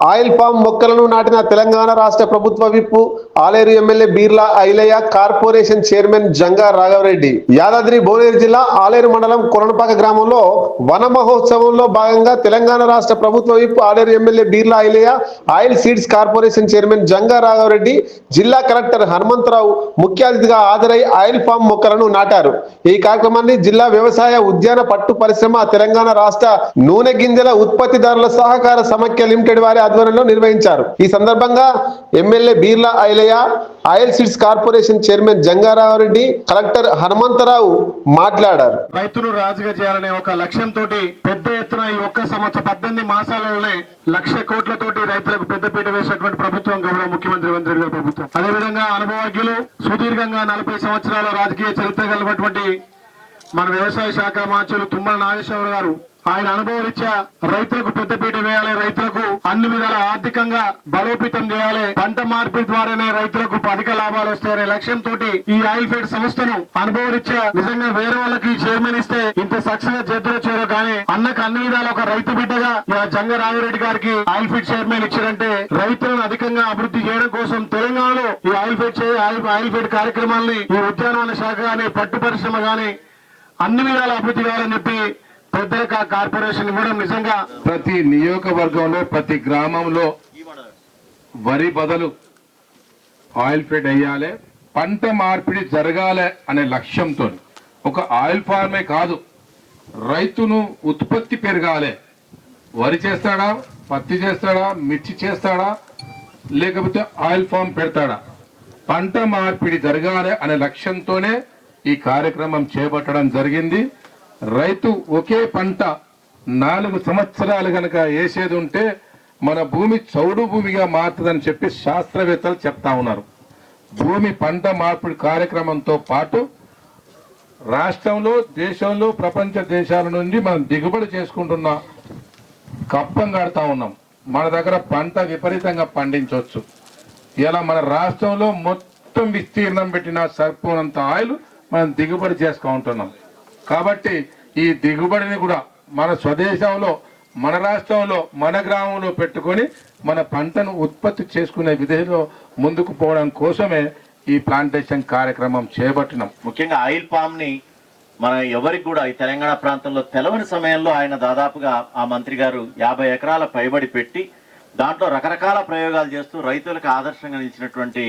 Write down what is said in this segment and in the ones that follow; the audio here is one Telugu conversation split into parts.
ఆయిల్ పామ్ మొక్కలను నాటిన తెలంగాణ రాష్ట్ర ప్రభుత్వ whip Aler MLA Beerla Ilaiah corporation chairman Janga Raghavareddy. Yadadri Bhuvanagiri జిల్లా ఆలేరు మండలం కొరణపాక గ్రామంలో వన మహోత్సవంలో భాగంగా తెలంగాణ రాష్ట్ర ప్రభుత్వ whip Aler MLA Beerla Ilaiah oil seeds corporation chairman Janga Raghavareddy జిల్లా కలెక్టర్ హనుమంతరావు ముఖ్య అతిథిగా హాజరై ఆయిల్ పామ్ మొక్కలను నాటారు. ఈ కార్యక్రమాన్ని జిల్లా వ్యవసాయ ఉద్యాన పట్టు పరిశ్రమ తెలంగాణ రాష్ట్ర నూనె గింజల ఉత్పత్తిదారుల సహకార సమైక్య లిమిటెడ్ వారి ఆధ్వర్యంలో నిర్వహించారు. ఈ సందర్భంగా MLA Beerla Ilaiah oil seeds corporation chairman Jangaravareddy collector Hanumantharao మాట్లాడారు. రైతులు రాజుగా చేయాలనే ఒక లక్ష్యంతో పెద్ద ఎత్తున ఈ ఒక్క సంవత్సరం పద్దెనిమిది మాసాలలోనే లక్ష కోట్లతోటి రైతులకు పెద్దపీట వేసినటువంటి ప్రభుత్వం గౌరవ ముఖ్యమంత్రి రేవంత్ రెడ్డి గారి ప్రభుత్వం. అదేవిధంగా అనుభవజ్ఞులు సుదీర్ఘంగా నలభై సంవత్సరాల రాజకీయ చరిత్ర కలిగినటువంటి మన వ్యవసాయ శాఖ మంత్రులు తుమ్మల నాగేశ్వరరావు గారు ఆయన అనుభవరీత్యా రైతులకు పెద్దపీట వేయాలి రైతులకు అన్ని విధాల ఆర్థికంగా బలోపేతం చేయాలి పంట మార్పిడి ద్వారానే రైతులకు అధిక లాభాలు వస్తాయనే లక్ష్యంతో ఈ ఆయిల్ ఫీడ్ సంస్థను అనుభవరీత్యా నిజంగా వేరే వాళ్ళకి చైర్మన్ ఇస్తే ఇంత సక్సెస్ చేద్దరొచ్చారో కానీ అన్నకు అన్ని విధాల ఒక రైతు బిడ్డగా మన జంగ రామిరెడ్డి గారికి ఆయిల్ ఫీడ్ చైర్మన్ ఇచ్చారంటే రైతులను అధికంగా అభివృద్ధి చేయడం కోసం తెలంగాణలో ఈ oil feed oil oil fed కార్యక్రమాల్ని ఈ ఉద్యానవన శాఖ కానీ పట్టు పరిశ్రమ కానీ అన్ని విధాల అభివృద్ధి కావాలని చెప్పి పెద్దలకు కార్పొరేషన్ కూడా నిజంగా ప్రతి నియోజకవర్గంలో ప్రతి గ్రామంలో వరి బదులు ఆయిల్ ఫీడ్ అయ్యాలి పంట మార్పిడి జరగాలి అనే లక్ష్యంతో. ఒక ఆయిల్ ఫార్మే కాదు రైతును ఉత్పత్తి పెరగాలి. వరి చేస్తాడా పత్తి చేస్తాడా మిర్చి చేస్తాడా లేకపోతే ఆయిల్ ఫామ్ పెడతాడా? పంట మార్పిడి జరగాలి అనే లక్ష్యంతోనే ఈ కార్యక్రమం చేపట్టడం జరిగింది. రైతు ఒకే పంట నాలుగు సంవత్సరాలు కనుక వేసేది ఉంటే మన భూమి చౌడు భూమిగా మారుతుందని చెప్పి శాస్త్రవేత్తలు చెప్తా ఉన్నారు. భూమి పంట మార్పిడి కార్యక్రమంతో పాటు రాష్ట్రంలో దేశంలో ప్రపంచ దేశాల నుండి మనం దిగుబడి చేసుకుంటున్న కప్పం కడతా ఉన్నాం. మన దగ్గర పంట విపరీతంగా పండించవచ్చు. ఇలా మన రాష్ట్రంలో మొత్తం విస్తీర్ణం పెట్టిన సరిపోనంత ఆయిల్ మనం దిగుబడి చేసుకుంటున్నాం. కాబట్టి ఈ దిగుబడిని కూడా మన స్వదేశంలో మన రాష్ట్రంలో మన గ్రామంలో పెట్టుకొని మన పంటను ఉత్పత్తి చేసుకునే విధంలో ముందుకు పోవడం కోసమే ఈ ప్లాంటేషన్ కార్యక్రమం చేపట్టినాం. ముఖ్యంగా ఆయిల్ పామ్ని మన ఎవరికి కూడా ఈ తెలంగాణ ప్రాంతంలో తెలవని సమయంలో ఆయన దాదాపుగా ఆ మంత్రి గారు యాభై ఎకరాల పైబడి పెట్టి దాంట్లో రకరకాల ప్రయోగాలు చేస్తూ రైతులకు ఆదర్శంగా నిలిచినటువంటి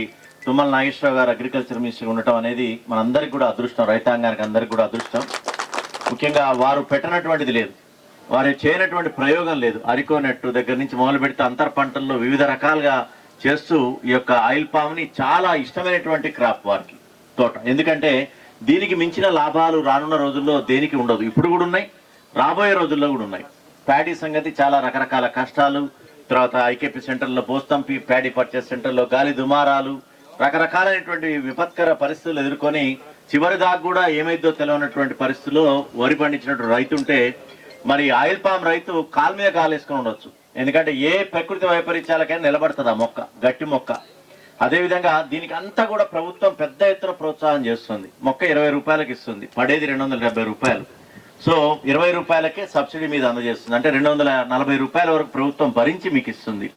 తుమ్మల నాగేశ్వరరావు గారు అగ్రికల్చర్ మినిస్టర్ ఉండటం అనేది మనందరికి కూడా అదృష్టం రైతాంగానికి అందరికి కూడా అదృష్టం. ముఖ్యంగా వారు పెట్టనటువంటిది లేదు. వారు చేయనటువంటి ప్రయోగం లేదు. అరికోనట్టు దగ్గర నుంచి మొదలు పెడితే అంతర్ పంటల్లో వివిధ రకాలుగా చేస్తూ ఈ యొక్క ఆయిల్ పామ్ని చాలా ఇష్టమైనటువంటి క్రాప్ వారికి తోట. ఎందుకంటే దీనికి మించిన లాభాలు రానున్న రోజుల్లో దేనికి ఉండదు. ఇప్పుడు కూడా ఉన్నాయి రాబోయే రోజుల్లో కూడా ఉన్నాయి. ప్యాడీ సంగతి చాలా రకరకాల కష్టాలు. తర్వాత ఐకేపీ సెంటర్లో పోస్తంపి ప్యాడీ పర్చేస్ సెంటర్లో గాలి దుమారాలు రకరకాలైనటువంటి విపత్కర పరిస్థితులు ఎదుర్కొని చివరి దాకా కూడా ఏమైందో తెలియనటువంటి పరిస్థితుల్లో వరి పండించినటువంటి రైతు ఉంటే మరి ఆయిల్ పామ్ రైతు కాలు మీద కాలు ఉండొచ్చు. ఎందుకంటే ఏ ప్రకృతి వైపరీత్యాలకైనా నిలబడుతుంది ఆ మొక్క గట్టి మొక్క. అదేవిధంగా దీనికి అంతా కూడా ప్రభుత్వం పెద్ద ఎత్తున ప్రోత్సాహం చేస్తుంది. మొక్క ఇరవై రూపాయలకి ఇస్తుంది. పడేది రెండు వందల డెబ్బై రూపాయలు. సో ఇరవై రూపాయలకే సబ్సిడీ మీద అందజేస్తుంది. అంటే రెండు వందల నలభై రూపాయల వరకు ప్రభుత్వం భరించి మీకు ఇస్తుంది.